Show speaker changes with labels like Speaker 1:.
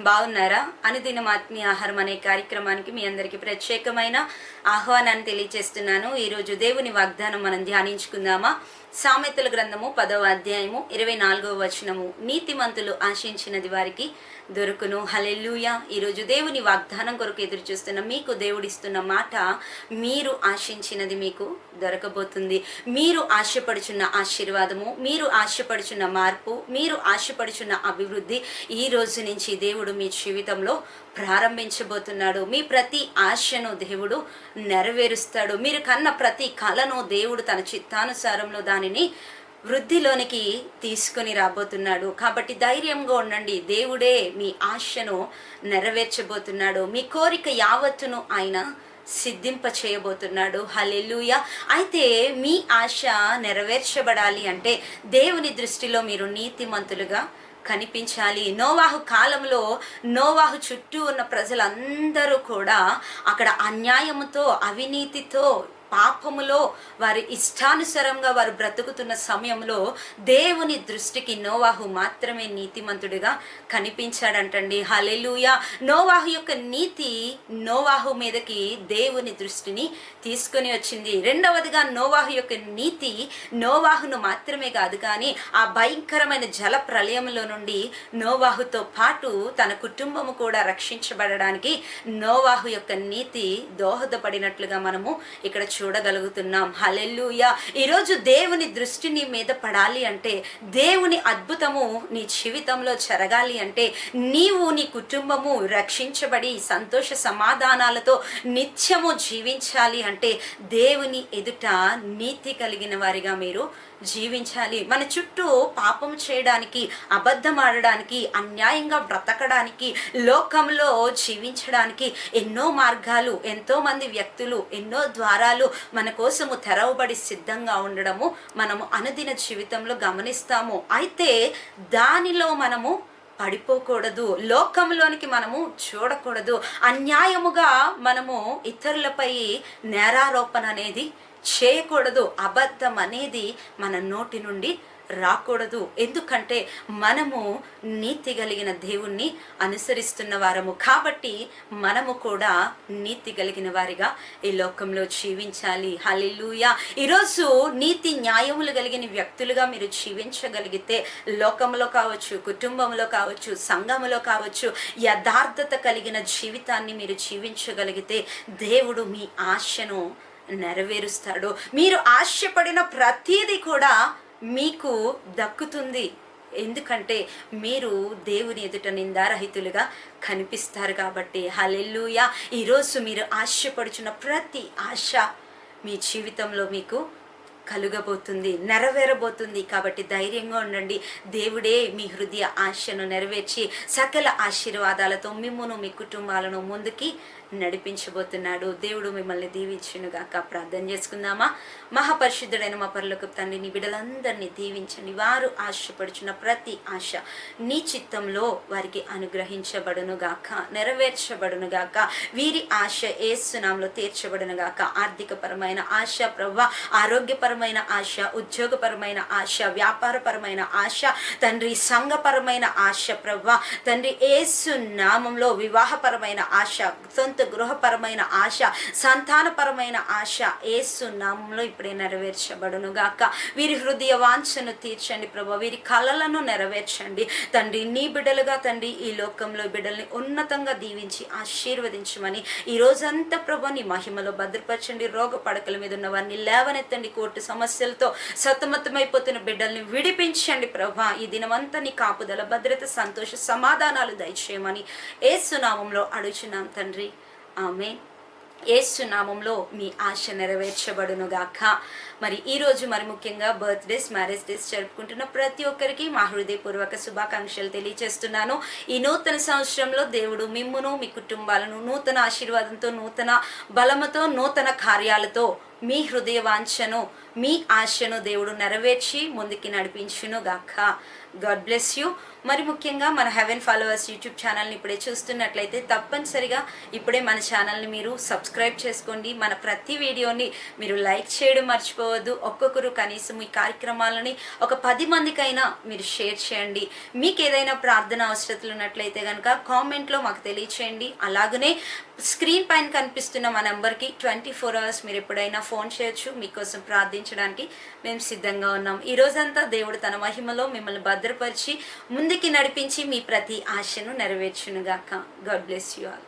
Speaker 1: బాగున్నారా? అనుదినం ఆత్మీయ ఆహారం అనే కార్యక్రమానికి మీ అందరికీ ప్రత్యేకమైన ఆహ్వానాన్ని తెలియజేస్తున్నాను ఈరోజు దేవుని వాగ్దానం మనం ధ్యానించుకుందామా? సామెతల గ్రంథము పదవ అధ్యాయము ఇరవై నాలుగవ వచనము. నీతిమంతులు ఆశించినది వారికి దొరుకును. హలెల్లుయ. ఈరోజు దేవుని వాగ్దానం కొరకు ఎదురు చూస్తున్న మీకు దేవుడిస్తున్న మాట మీరు ఆశించినది మీకు దొరకబోతుంది. మీరు ఆశపడుచున్న ఆశీర్వాదము మీరు ఆశపడుచున్న మార్పు మీరు ఆశపడుచున్న అభివృద్ధి ఈ రోజు నుంచి దేవుడు మీ జీవితంలో ప్రారంభించబోతున్నాడు. మీ ప్రతి ఆశను దేవుడు నెరవేరుస్తాడు. మీరు కన్న ప్రతి కళను దేవుడు తన చిత్తానుసారంలో దాని వృద్ధిలోనికి తీసుకొని రాబోతున్నాడు. కాబట్టి ధైర్యంగా ఉండండి. దేవుడే మీ ఆశను నెరవేర్చబోతున్నాడు. మీ కోరిక యావత్తును ఆయన సిద్ధింప చేయబోతున్నాడు హలెలుయ అయితే మీ ఆశ నెరవేర్చబడాలి అంటే దేవుని దృష్టిలో మీరు నీతిమంతులుగా కనిపించాలి. నోవాహు కాలంలో నోవాహు చుట్టూ ఉన్న ప్రజలందరూ కూడా అక్కడ అన్యాయముతో అవినీతితో పాపములో వారి ఇష్టానుసారంగా వారు బ్రతుకుతున్న సమయంలో దేవుని దృష్టికి నోవాహు మాత్రమే నీతిమంతుడిగా కనిపించాడంటండి. హలెలుయ నోవాహు యొక్క నీతి నోవాహు మీదకి దేవుని దృష్టిని తీసుకొని వచ్చింది. రెండవదిగా నోవాహు యొక్క నీతి నోవాహును మాత్రమే కాదు కానీ ఆ భయంకరమైన జల ప్రళయంలో నుండి నోవాహుతో పాటు తన కుటుంబము కూడా రక్షించబడడానికి నోవాహు యొక్క నీతి దోహదపడినట్లుగా మనము ఇక్కడ చూ చూడగలుగుతున్నాం. హలెల్లుయ. ఈరోజు దేవుని దృష్టి నీ మీద పడాలి అంటే దేవుని అద్భుతము నీ జీవితంలో జరగాలి అంటే నీవు నీ కుటుంబము రక్షించబడి సంతోష సమాధానాలతో నిత్యము జీవించాలి అంటే దేవుని ఎదుట నీతి కలిగిన వారిగా మీరు జీవించాలి. మన చుట్టూ పాపం చేయడానికి అబద్ధం ఆడడానికి అన్యాయంగా బ్రతకడానికి లోకంలో జీవించడానికి ఎన్నో మార్గాలు ఎంతో మంది వ్యక్తులు ఎన్నో ద్వారాలు మన కోసము తెరవబడి సిద్ధంగా ఉండడము మనము అనుదిన జీవితంలో గమనిస్తాము. అయితే దానిలో మనము పడిపోకూడదు. లోకంలోనికి మనము చూడకూడదు. అన్యాయముగా మనము ఇతరులపై నేరారోపణ అనేది చేయకూడదు. అబద్ధం అనేది మన నోటి నుండి రాకూడదు. ఎందుకంటే మనము నీతి కలిగిన దేవుణ్ణి అనుసరిస్తున్న వారము. కాబట్టి మనము కూడా నీతి కలిగిన వారిగా ఈ లోకంలో జీవించాలి. హలిలుయ ఈరోజు నీతి న్యాయములు కలిగిన వ్యక్తులుగా మీరు జీవించగలిగితే లోకంలో కావచ్చు కుటుంబంలో కావచ్చు సంఘములో కావచ్చు యథార్థత కలిగిన జీవితాన్ని మీరు జీవించగలిగితే దేవుడు మీ ఆశను నెరవేరుస్తాడు. మీరు ఆశపడిన ప్రతీది కూడా మీకు దక్కుతుంది. ఎందుకంటే మీరు దేవుని ఎదుట నిందారహితులుగా కనిపిస్తారు కాబట్టి. హలెల్లుయా. ఈరోజు మీరు ఆశపడుచున్న ప్రతి ఆశ మీ జీవితంలో మీకు కలుగబోతుంది నెరవేరబోతుంది. కాబట్టి ధైర్యంగా ఉండండి. దేవుడే మీ హృదయ ఆశను నెరవేర్చి సకల ఆశీర్వాదాలతో మిమ్మును మీ కుటుంబాలను ముందుకి నడిపించబోతున్నాడు. దేవుడు మిమ్మల్ని దీవించునుగాక. ప్రార్థన చేసుకుందామా? మహాపరిశుద్ధుడైన మా పరులకు తండ్రి నీ బిడ్డలందరినీ దీవించండి. వారు ఆశపడుచున్న ప్రతి ఆశ నీ చిత్తంలో వారికి అనుగ్రహించబడునుగాక నెరవేర్చబడునుగాక. వీరి ఆశ ఏసునాంలో తీర్చబడునుగాక. ఆర్థికపరమైన ఆశ ప్రవ్వ ఆరోగ్యపరమైన ఆశ ఉద్యోగపరమైన ఆశ వ్యాపారపరమైన ఆశ తండ్రి సంఘపరమైన ఆశ ప్రభా తండ్రి ఏసు నామంలో వివాహపరమైన ఆశ సొంత గృహపరమైన ఆశ సంతానపరమైన ఆశ ఏసు నామంలో ఇప్పుడే నెరవేర్చబడును గాక. వీరి హృదయ వాంఛను తీర్చండి ప్రభా వీరి కళలను నెరవేర్చండి. తండ్రి నీ బిడ్డలుగా తండ్రి ఈ లోకంలో బిడ్డల్ని ఉన్నతంగా దీవించి ఆశీర్వదించమని ఈ రోజంతా ప్రభా నీ మహిమలో భద్రపరచండి. రోగ పడకల మీద ఉన్న వారిని లేవనెత్తండి. కోర్టు సమస్యలతో సతమతమైపోతున్న బిడ్డల్ని విడిపించండి ప్రభా. ఈ దినమంతా నీ కాపుదల భద్రత సంతోష సమాధానాలు దయచేయమని ఏసునామంలో అడుచున్నాం తండ్రి. ఆమె ఏసునామంలో మీ ఆశ నెరవేర్చబడునుగాక. మరి ఈరోజు మరి ముఖ్యంగా బర్త్డేస్ మ్యారేజ్ డేస్ జరుపుకుంటున్న ప్రతి ఒక్కరికి మా హృదయపూర్వక శుభాకాంక్షలు తెలియజేస్తున్నాను. ఈ నూతన సంవత్సరంలో దేవుడు మిమ్మును మీ కుటుంబాలను నూతన ఆశీర్వాదంతో నూతన బలముతో నూతన కార్యాలతో మీ హృదయ వాంఛను మీ ఆశను దేవుడు నెరవేర్చి ముందుకి నడిపించును గాక గాడ్ బ్లెస్ యూ. మరి ముఖ్యంగా మన హెవెన్ ఫాలోవర్స్ యూట్యూబ్ ఛానల్ని ఇప్పుడే చూస్తున్నట్లయితే తప్పనిసరిగా ఇప్పుడే మన ఛానల్ని మీరు సబ్స్క్రైబ్ చేసుకోండి. మన ప్రతి వీడియోని మీరు లైక్ చేయడం మర్చిపోవద్దు. ఒక్కొక్కరు కనీసం ఈ కార్యక్రమాలని ఒక పది మందికైనా మీరు షేర్ చేయండి. మీకు ఏదైనా ప్రార్థన అవసరతలు ఉన్నట్లయితే కనుక కామెంట్లో మాకు తెలియచేయండి. అలాగనే స్క్రీన్ పైన కనిపిస్తున్న మా నెంబర్కి ట్వంటీ ఫోర్ అవర్స్ మీరు ఎప్పుడైనా ఫోన్ చేయొచ్చు మీకోసం ప్రార్థించడానికి మేము సిద్ధంగా ఉన్నాం. ఈ రోజంతా దేవుడు తన మహిమలో మిమ్మల్ని భద్రపరిచి ముందుకి నడిపించి మీ ప్రతి ఆశను నెరవేర్చునుగాక. God bless you all